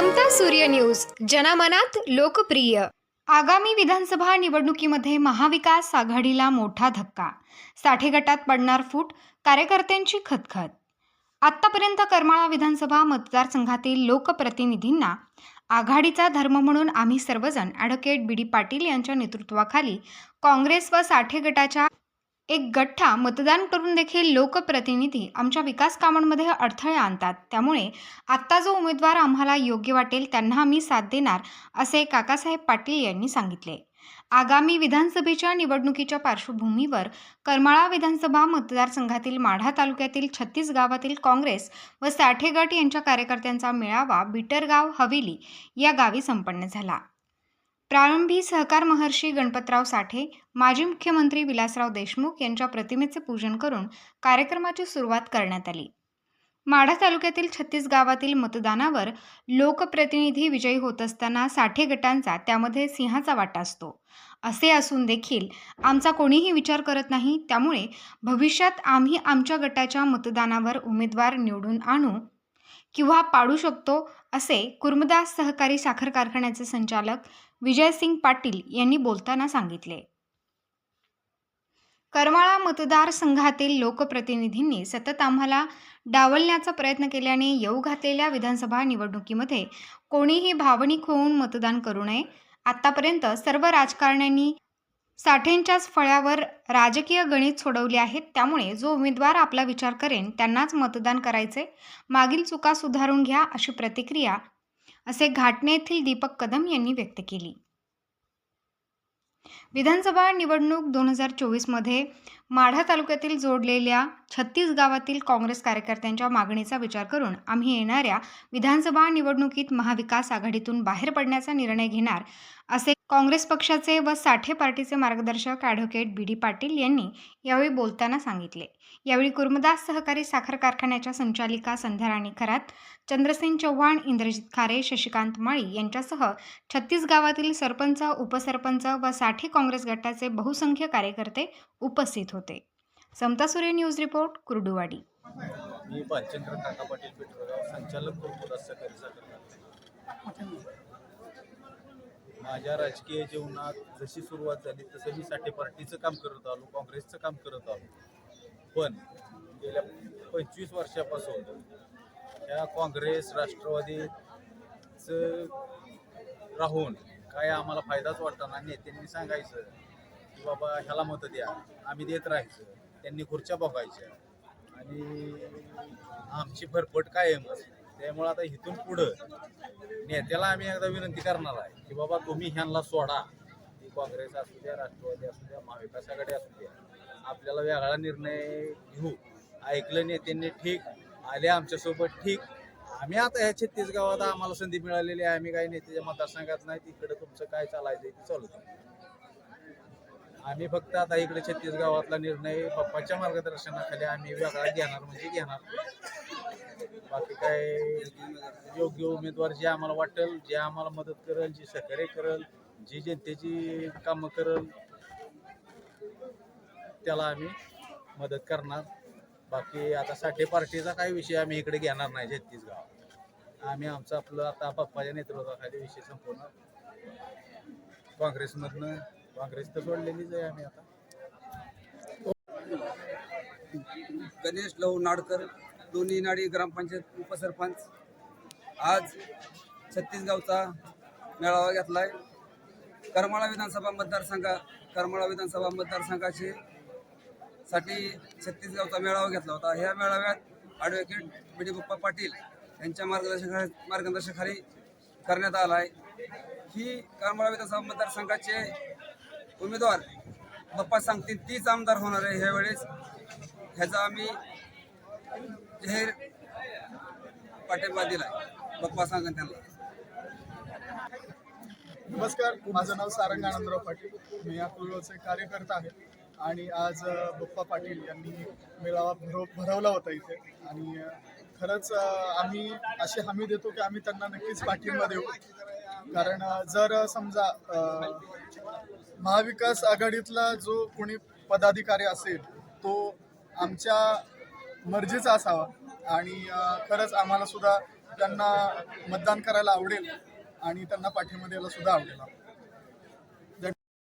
समता सूर्य न्यूज. जनमनात लोकप्रिय. आगामी विधानसभा निवडणुकीमध्ये महाविकास आघाडीला मोठा धक्का. साठे गटात पडणार फूट कार्यकर्त्यांची खतखत. आत्तापर्यंत करमाळा विधानसभा मतदारसंघातील लोकप्रतिनिधींना आघाडीचा धर्म म्हणून आम्ही सर्वजण ॲडव्होकेट बी डी पाटील यांच्या नेतृत्वाखाली काँग्रेस व साठे गटाच्या एक गठ्ठा मतदान करून देखील लोकप्रतिनिधी आमच्या विकास कामांमध्ये अडथळे आणतात. त्यामुळे आत्ता जो उमेदवार आम्हाला योग्य वाटेल त्यांना आम्ही साथ देणार असे काकासाहेब पाटील यांनी सांगितले. आगामी विधानसभेच्या निवडणुकीच्या पार्श्वभूमीवर करमाळा विधानसभा मतदारसंघातील माढा तालुक्यातील छत्तीस गावातील काँग्रेस व साठे गट यांच्या कार्यकर्त्यांचा मेळावा बिटरगाव हवेली या गावी संपन्न झाला. प्रारंभी सहकार महर्षी गणपतराव साठे माजी मुख्यमंत्री विलासराव देशमुख यांच्या प्रतिमेचे पूजन करून कार्यक्रमाची सुरुवात करण्यात आली. माढा तालुक्यातील छत्तीस गावातील मतदानावर लोकप्रतिनिधी विजयी होत असताना साठे गटांचा त्यामध्ये सिंहाचा वाटा असतो. असे असून देखील आमचा कोणीही विचार करत नाही त्यामुळे भविष्यात आम्ही आमच्या गटाच्या मतदानावर उमेदवार निवडून आणू किंवा पाडू शकतो असे कुर्मदास सहकारी साखर कारखान्याचे संचालक विजयसिंग पाटील यांनी बोलताना सांगितले. करमाळा मतदारसंघातील लोकप्रतिनिधींनी सतत आम्हाला डावलण्याचा प्रयत्न केल्याने येऊ घातलेल्या विधानसभा निवडणुकीमध्ये कोणीही भावनिक होऊन मतदान करू नये. आत्तापर्यंत सर्व राजकारण्यांनी साठेंच्याच फळ्यावर राजकीय गणित सोडवले आहेत. त्यामुळे जो उमेदवार आपला विचार करेन त्यांनाच मतदान करायचे मागील चुका सुधारून घ्या अशी प्रतिक्रिया असे घाटणे येथील दीपक कदम यांनी व्यक्त केली. विधानसभा निवडणूक दोन हजार चोवीसमध्ये माढा तालुक्यातील जोडलेल्या छत्तीस गावातील काँग्रेस कार्यकर्त्यांच्या मागणीचा विचार करून आम्ही येणाऱ्या विधानसभा निवडणुकीत महाविकास आघाडीतून बाहेर पडण्याचा निर्णय घेणार असे काँग्रेस पक्षाचे व साठे पार्टीचे मार्गदर्शक ॲडव्होकेट बी डी पाटील यांनी यावेळी बोलताना सांगितले. यावेळी कुर्मदास सहकारी साखर कारखान्याच्या संचालिका संध्याराणी खरात चंद्रसेन चव्हाण इंद्रजित खारे शशिकांत माळी यांच्यासह छत्तीस गावातील सरपंच उपसरपंच व साठे काँग्रेस गटाचे बहुसंख्य कार्यकर्ते उपस्थित होते. Samata Surya news report Kurduwadi. मी भालचंद्र काका पाटील संचालक सहकारी साखर माझ्या राजकीय जीवनात जशी सुरुवात झाली तसं मी साठी पार्टीचं काम करत आलो काँग्रेसचं काम करत आलो. पण गेल्या पंचवीस वर्षापासून या काँग्रेस राष्ट्रवादीचं राहून काय आम्हाला फायदाच वाटताना नेत्यांनी सांगायचं की बाबा ह्याला मतं द्या आम्ही देत राहायचं त्यांनी खुर्च्या बघायच्या. आणि आमची भरपट कायमच. त्यामुळं आता इथून पुढं नेत्याला आम्ही एकदा विनंती करणार आहे की बाबा तुम्ही ह्यांना सोडा. ती काँग्रेस असू द्या राष्ट्रवादी असू द्या महाविकास आघाडी असू द्या. आपल्याला वेगळा निर्णय घेऊ. ऐकलं नेत्यांनी ठीक आले आमच्यासोबत ठीक. आम्ही आता ह्या छत्तीस गावात आम्हाला संधी मिळालेली आहे. आम्ही काही नेत्याच्या मतदारसंघात नाही. तिकडे तुमचं काय चालायचं ते चालू आम्ही फक्त आता इकडे छत्तीस गावातला निर्णय पप्पाच्या मार्गदर्शनाखाली आम्ही वेगळा घेणार म्हणजे घेणार. बाकी काय योग्य उमेदवार जे आम्हाला वाटेल जे आम्हाला मदत करेल जे सहकार्य करेल जी जनतेची कामं करेल त्याला आम्ही मदत करणार. बाकी आता साठे पार्टीचा काही विषय आम्ही इकडे घेणार नाही छत्तीसगाव. आम्ही आमचं आपलं आता पप्पाच्या नेतृत्वाखाली विषय संपवणार. काँग्रेसमधनं काँग्रेस तर सोडलेलीच आहे आम्ही आता. गणेश लव नाडकर दोन्ही नाडी ग्रामपंचायत उपसरपंच. आज छत्तीसगावचा मेळावा घेतला आहे करमाळा विधानसभा मतदारसंघा करमाळा विधानसभा मतदारसंघाचे साठी छत्तीसगावचा मेळावा घेतला होता. ह्या मेळाव्यात ॲडव्होकेट बी डी पाटील यांच्या मार्गदर्शक मार्गदर्शनाखाली करण्यात आला आहे ही करमाळा विधानसभा मतदारसंघाचे उमेदवार बप्पा सांगतील तीच आमदार होणार आहे ह्यावेळेस. ह्याचा आम्ही जाहीर पाठिंबा दिलाय सांगा त्यांना. नमस्कार माझं नाव सारंग आनंदराव पाटील. मी या पूर्वचे कार्यकर्ता आहे. आणि आज बप्पा पाटील यांनी मेळावा भरव भरवला होता इथे. आणि खरंच आम्ही अशी हमी देतो की आम्ही त्यांना नक्कीच पाठिंबा देऊ. कारण जर समजा महाविकास आघाडीतला जो कोणी पदाधिकारी असेल तो आमच्या मर्जीचा असावा. आणि खरंच आम्हाला सुद्धा त्यांना मतदान करायला आवडेल आणि त्यांना पाठिंबा द्यायला सुद्धा आवडेल.